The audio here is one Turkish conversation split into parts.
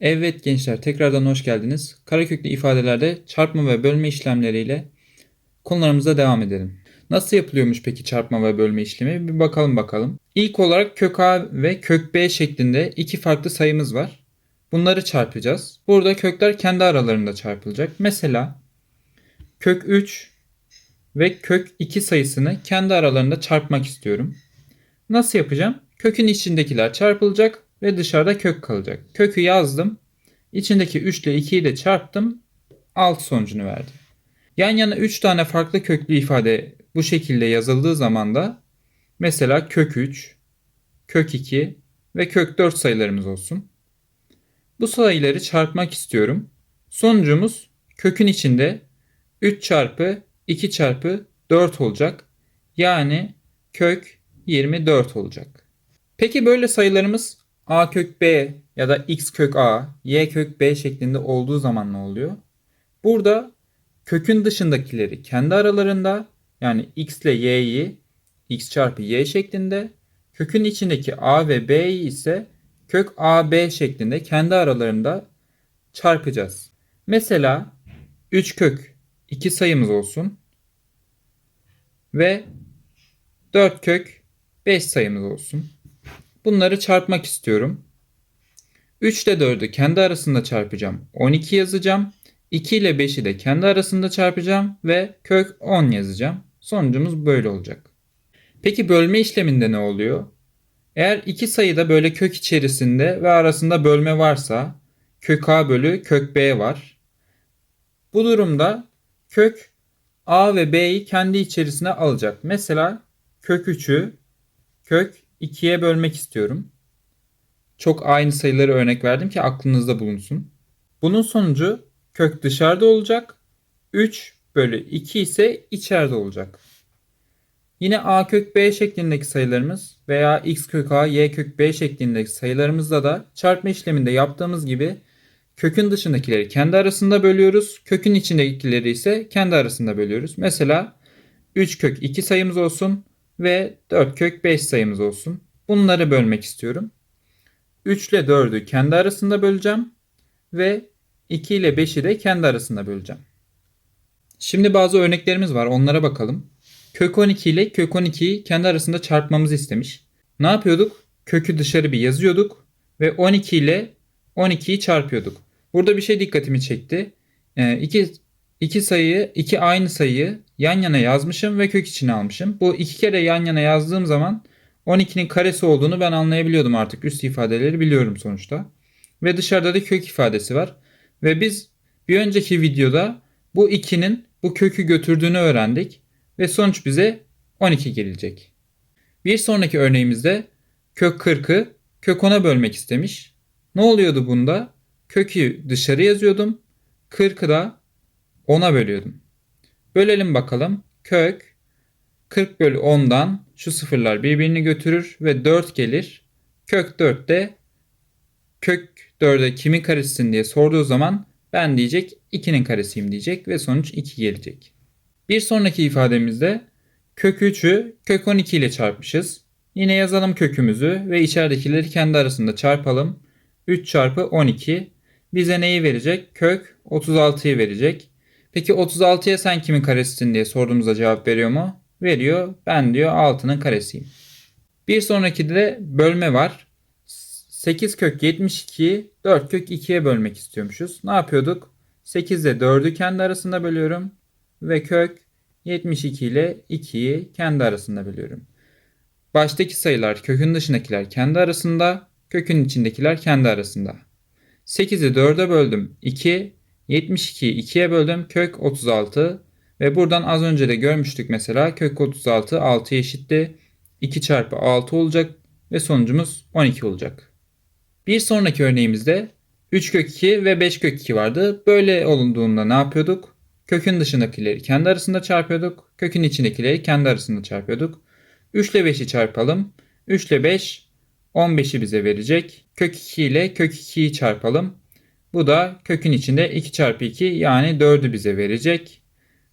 Evet gençler tekrardan hoş geldiniz. Karaköklü ifadelerde çarpma ve bölme işlemleriyle konularımıza devam edelim. Nasıl yapılıyormuş peki çarpma ve bölme işlemi? Bir bakalım bakalım. İlk olarak kök A ve kök B şeklinde iki farklı sayımız var. Bunları çarpacağız. Burada kökler kendi aralarında çarpılacak. Mesela kök 3 ve kök 2 sayısını kendi aralarında çarpmak istiyorum. Nasıl yapacağım? Kökün içindekiler çarpılacak ve dışarıda kök kalacak. Kökü yazdım. İçindeki 3 ile 2'yi de çarptım. Alt sonucunu verdi. Yan yana 3 tane farklı köklü ifade bu şekilde yazıldığı zaman da mesela kök 3, kök 2 ve kök 4 sayılarımız olsun. Bu sayıları çarpmak istiyorum. Sonucumuz kökün içinde 3 çarpı 2 çarpı 4 olacak. Yani kök 24 olacak. Peki böyle sayılarımız a kök b ya da x kök a, y kök b şeklinde olduğu zaman ne oluyor? Burada kökün dışındakileri kendi aralarında yani x ile y'yi x çarpı y şeklinde, kökün içindeki a ve b'yi ise kök a b şeklinde kendi aralarında çarpacağız. Mesela 3 kök 2 sayımız olsun ve 4 kök 5 sayımız olsun. Bunları çarpmak istiyorum. 3 ile 4'ü kendi arasında çarpacağım. 12 yazacağım. 2 ile 5'i de kendi arasında çarpacağım ve kök 10 yazacağım. Sonucumuz böyle olacak. Peki bölme işleminde ne oluyor? Eğer iki sayıda böyle kök içerisinde ve arasında bölme varsa kök a bölü kök b var. Bu durumda kök a ve b'yi kendi içerisine alacak. Mesela kök 3'ü kök 2'ye bölmek istiyorum. Çok aynı sayıları örnek verdim ki aklınızda bulunsun. Bunun sonucu kök dışarıda olacak. 3 bölü 2 ise içeride olacak. Yine a kök b şeklindeki sayılarımız veya x kök a, y kök b şeklindeki sayılarımızda da çarpma işleminde yaptığımız gibi kökün dışındakileri kendi arasında bölüyoruz. Kökün içindekileri ise kendi arasında bölüyoruz. Mesela 3 kök 2 sayımız olsun ve 4 kök 5 sayımız olsun. Bunları bölmek istiyorum. 3 ile 4'ü kendi arasında böleceğim ve 2 ile 5'i de kendi arasında böleceğim. Şimdi bazı örneklerimiz var onlara bakalım. Kök 12 ile kök 12'yi kendi arasında çarpmamızı istemiş. Ne yapıyorduk? Kökü dışarı bir yazıyorduk ve 12 ile 12'yi çarpıyorduk. Burada bir şey dikkatimi çekti. Ee, iki, iki sayıyı, iki aynı sayıyı yan yana yazmışım ve kök içine almışım. Bu iki kere yan yana yazdığım zaman 12'nin karesi olduğunu ben anlayabiliyordum artık. Üst ifadeleri biliyorum sonuçta. Ve dışarıda da kök ifadesi var. Ve biz bir önceki videoda bu 2'nin bu kökü götürdüğünü öğrendik. Ve sonuç bize 12 gelecek. Bir sonraki örneğimizde kök 40'ı kök 10'a bölmek istemiş. Ne oluyordu bunda? Kökü dışarı yazıyordum. 40'ı da 10'a bölüyordum. Bölelim bakalım. Kök 40 bölü 10'dan şu sıfırlar birbirini götürür ve 4 gelir. Kök 4 de kök 4'e kimin karesisin diye sorduğu zaman ben diyecek 2'nin karesiyim diyecek ve sonuç 2 gelecek. Bir sonraki ifademizde kök 3'ü kök 12 ile çarpmışız. Yine yazalım kökümüzü ve içeridekileri kendi arasında çarpalım. 3 çarpı 12 bize neyi verecek? Kök 36'yı verecek. Peki 36'ya sen kimin karesisin diye sorduğumuzda cevap veriyor mu? Veriyor. Ben diyor 6'nın karesiyim. Bir sonraki de bölme var. 8 kök 72'yi 4 kök 2'ye bölmek istiyormuşuz. Ne yapıyorduk? 8 ile 4'ü kendi arasında bölüyorum. Ve kök 72 ile 2'yi kendi arasında bölüyorum. Baştaki sayılar kökün dışındakiler kendi arasında, kökün içindekiler kendi arasında. 8'i 4'e böldüm 2, 72'yi 2'ye böldüm kök 36 ve buradan az önce de görmüştük mesela kök 36 6'ya eşitti. 2 çarpı 6 olacak ve sonucumuz 12 olacak. Bir sonraki örneğimizde 3 kök 2 ve 5 kök 2 vardı. Böyle olunduğunda ne yapıyorduk? Kökün dışındakileri kendi arasında çarpıyorduk. Kökün içindekileri kendi arasında çarpıyorduk. 3 ile 5'i çarpalım. 3 ile 5 15'i bize verecek. Kök 2 ile kök 2'yi çarpalım. Bu da kökün içinde 2 çarpı 2 yani 4'ü bize verecek.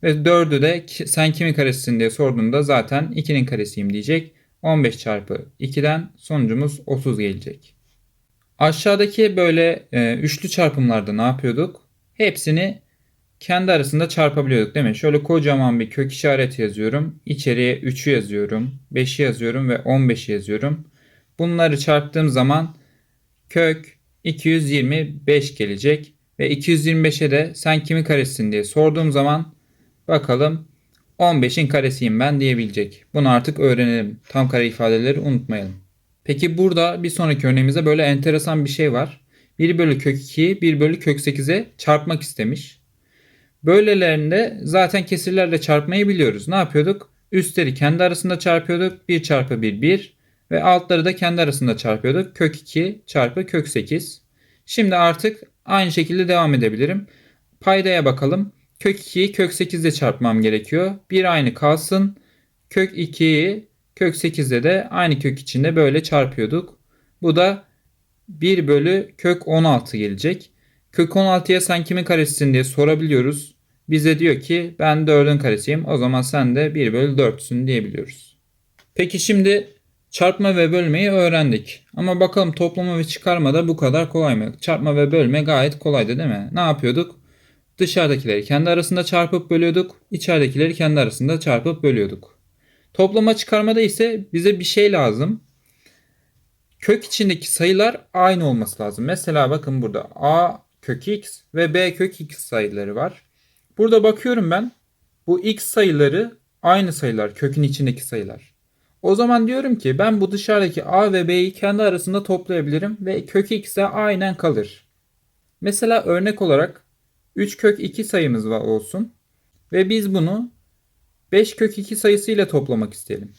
Ve 4'ü de sen kimin karesisin diye sorduğunda zaten 2'nin karesiyim diyecek. 15 çarpı 2'den sonucumuz 30 gelecek. Aşağıdaki böyle e, üçlü çarpımlarda ne yapıyorduk? Hepsini kendi arasında çarpabiliyorduk değil mi? Şöyle kocaman bir kök işareti yazıyorum. İçeriye 3'ü yazıyorum. 5'i yazıyorum ve 15'i yazıyorum. Bunları çarptığım zaman kök 225 gelecek. Ve 225'e de sen kimin karesisin diye sorduğum zaman bakalım 15'in karesiyim ben diyebilecek. Bunu artık öğrenelim. Tam kare ifadeleri unutmayalım. Peki burada bir sonraki örneğimizde böyle enteresan bir şey var. 1 bölü kök 2'yi 1 bölü kök 8'e çarpmak istemiş. Böylelerinde zaten kesirlerle çarpmayı biliyoruz. Ne yapıyorduk? Üstleri kendi arasında çarpıyorduk. 1 çarpı 1 1 ve altları da kendi arasında çarpıyorduk. Kök 2 çarpı kök 8. Şimdi artık aynı şekilde devam edebilirim. Paydaya bakalım. Kök 2'yi kök 8 ile çarpmam gerekiyor. Bir aynı kalsın. Kök 2'yi kök 8'de de aynı kök içinde böyle çarpıyorduk. Bu da 1 bölü kök 16 gelecek. Kök 16'ya sen kimin karesisin diye sorabiliyoruz. Bize diyor ki ben 4'ün karesiyim. O zaman sen de 1 bölü 4'sün diyebiliyoruz. Peki şimdi çarpma ve bölmeyi öğrendik. Ama bakalım toplama ve çıkarma da bu kadar kolay mı? Çarpma ve bölme gayet kolaydı değil mi? Ne yapıyorduk? Dışarıdakileri kendi arasında çarpıp bölüyorduk. İçeridekileri kendi arasında çarpıp bölüyorduk. Toplama çıkarmada ise bize bir şey lazım. Kök içindeki sayılar aynı olması lazım. Mesela bakın burada a kök x ve b kök x sayıları var. Burada bakıyorum ben bu x sayıları aynı sayılar kökün içindeki sayılar. O zaman diyorum ki ben bu dışarıdaki a ve b'yi kendi arasında toplayabilirim ve kök x'e aynen kalır. Mesela örnek olarak 3 kök 2 sayımız var olsun ve biz bunu 5 kök 2 sayısıyla toplamak isteyelim.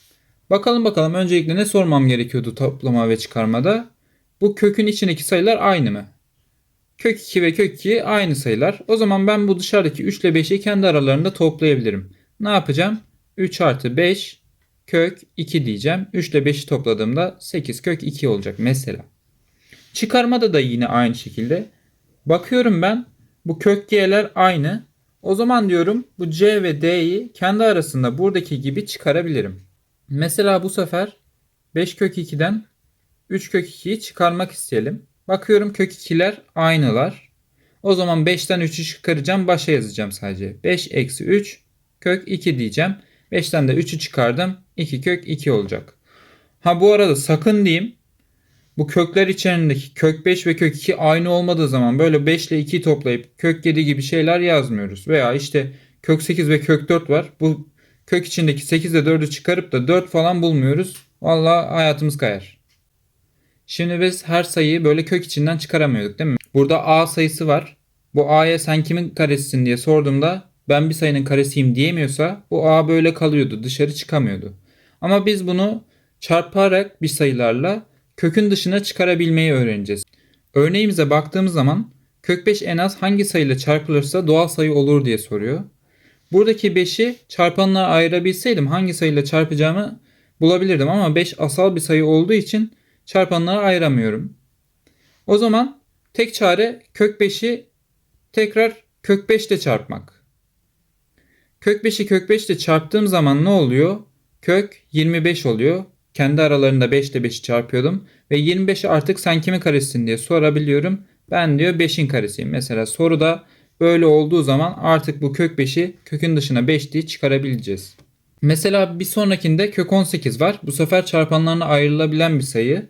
Bakalım bakalım öncelikle ne sormam gerekiyordu toplama ve çıkarmada? Bu kökün içindeki sayılar aynı mı? Kök 2 ve kök 2 aynı sayılar. O zaman ben bu dışarıdaki 3 ile 5'i kendi aralarında toplayabilirim. Ne yapacağım? 3 artı 5 kök 2 diyeceğim. 3 ile 5'i topladığımda 8 kök 2 olacak mesela. Çıkarmada da yine aynı şekilde. Bakıyorum ben bu kök g'ler aynı. O zaman diyorum bu c ve d'yi kendi arasında buradaki gibi çıkarabilirim. Mesela bu sefer 5 kök 2'den 3 kök 2'yi çıkarmak isteyelim. Bakıyorum kök 2'ler aynılar. O zaman 5'ten 3'ü çıkaracağım. Başa yazacağım sadece. 5 eksi 3 kök 2 diyeceğim. 5'ten de 3'ü çıkardım. 2 kök 2 olacak. Ha bu arada sakın diyeyim. Bu kökler içerisindeki kök 5 ve kök 2 aynı olmadığı zaman böyle 5 ile 2'yi toplayıp kök 7 gibi şeyler yazmıyoruz. Veya işte kök 8 ve kök 4 var. Bu kök içindeki 8 ile 4'ü çıkarıp da 4 falan bulmuyoruz. Vallahi hayatımız kayar. Şimdi biz her sayıyı böyle kök içinden çıkaramıyorduk değil mi? Burada a sayısı var. Bu a'ya sen kimin karesisin diye sorduğumda ben bir sayının karesiyim diyemiyorsa bu a böyle kalıyordu. Dışarı çıkamıyordu. Ama biz bunu çarparak bir sayılarla kökün dışına çıkarabilmeyi öğreneceğiz. Örneğimize baktığımız zaman kök 5 en az hangi sayıyla çarpılırsa doğal sayı olur diye soruyor. Buradaki 5'i çarpanlara ayırabilseydim hangi sayıyla çarpacağımı bulabilirdim ama 5 asal bir sayı olduğu için çarpanlara ayıramıyorum. O zaman tek çare kök 5'i tekrar kök 5 ile çarpmak. Kök 5'i kök 5 ile çarptığım zaman ne oluyor? Kök 25 oluyor. Kendi aralarında 5 ile 5'i çarpıyordum. Ve 25'i artık sen kimin karesisin diye sorabiliyorum. Ben diyor 5'in karesiyim. Mesela soruda böyle olduğu zaman artık bu kök 5'i kökün dışına 5 diye çıkarabileceğiz. Mesela bir sonrakinde kök 18 var. Bu sefer çarpanlarına ayrılabilen bir sayı.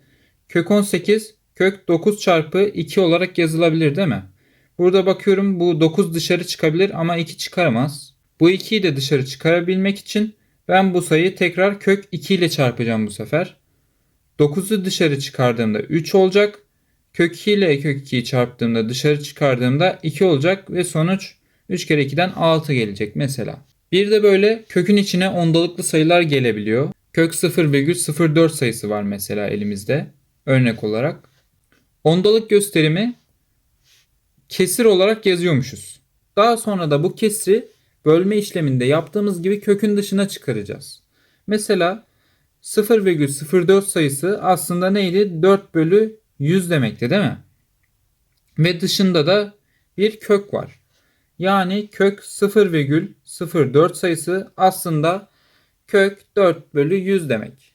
Kök 18 kök 9 çarpı 2 olarak yazılabilir değil mi? Burada bakıyorum bu 9 dışarı çıkabilir ama 2 çıkaramaz. Bu 2'yi de dışarı çıkarabilmek için ben bu sayıyı tekrar kök 2 ile çarpacağım bu sefer. 9'u dışarı çıkardığımda 3 olacak. Kök 2 ile kök 2'yi çarptığımda dışarı çıkardığımda 2 olacak ve sonuç 3 kere 2'den 6 gelecek mesela. Bir de böyle kökün içine ondalıklı sayılar gelebiliyor. Kök 0,04 sayısı var mesela elimizde örnek olarak. Ondalık gösterimi kesir olarak yazıyormuşuz. Daha sonra da bu kesri bölme işleminde yaptığımız gibi kökün dışına çıkaracağız. Mesela 0,04 sayısı aslında neydi? 4 bölü 100 demekti değil mi? Ve dışında da bir kök var. Yani kök 0,04 sayısı aslında kök 4 bölü 100 demek.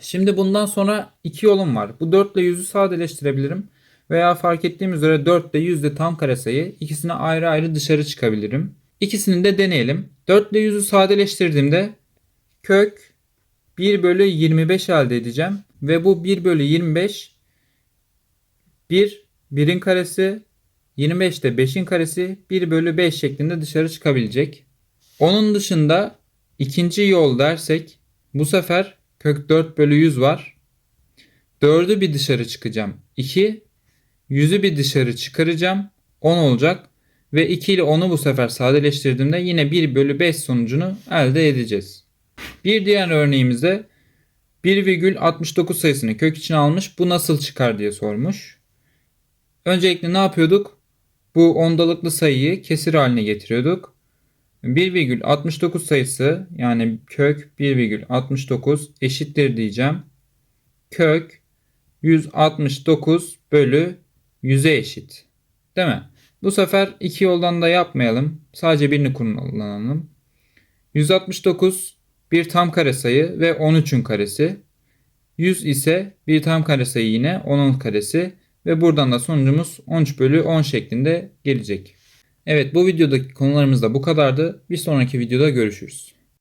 Şimdi bundan sonra iki yolum var. Bu 4 ile 100'ü sadeleştirebilirim. Veya fark ettiğim üzere 4 ile 100 de tam karesayı ikisine ayrı ayrı dışarı çıkabilirim. İkisini de deneyelim. 4 ile 100'ü sadeleştirdiğimde kök 1 bölü 25 elde edeceğim. Ve bu 1 bölü 25 1 1'in karesi 25 de 5'in karesi 1 bölü 5 şeklinde dışarı çıkabilecek. Onun dışında ikinci yol dersek bu sefer kök 4 bölü 100 var. 4'ü bir dışarı çıkacağım. 2. 100'ü bir dışarı çıkaracağım. 10 olacak. Ve 2 ile 10'u bu sefer sadeleştirdiğimde yine 1 bölü 5 sonucunu elde edeceğiz. Bir diğer örneğimizde 1,69 sayısını kök içine almış. Bu nasıl çıkar diye sormuş. Öncelikle ne yapıyorduk? Bu ondalıklı sayıyı kesir haline getiriyorduk. 1,69 sayısı yani kök 1,69 eşittir diyeceğim. Kök 169 bölü 100'e eşit. Değil mi? Bu sefer iki yoldan da yapmayalım. Sadece birini kullanalım. 169 bir tam kare sayı ve 13'ün karesi. 100 ise bir tam kare sayı yine 10'un karesi ve buradan da sonucumuz 13 bölü 10 şeklinde gelecek. Evet bu videodaki konularımız da bu kadardı. Bir sonraki videoda görüşürüz.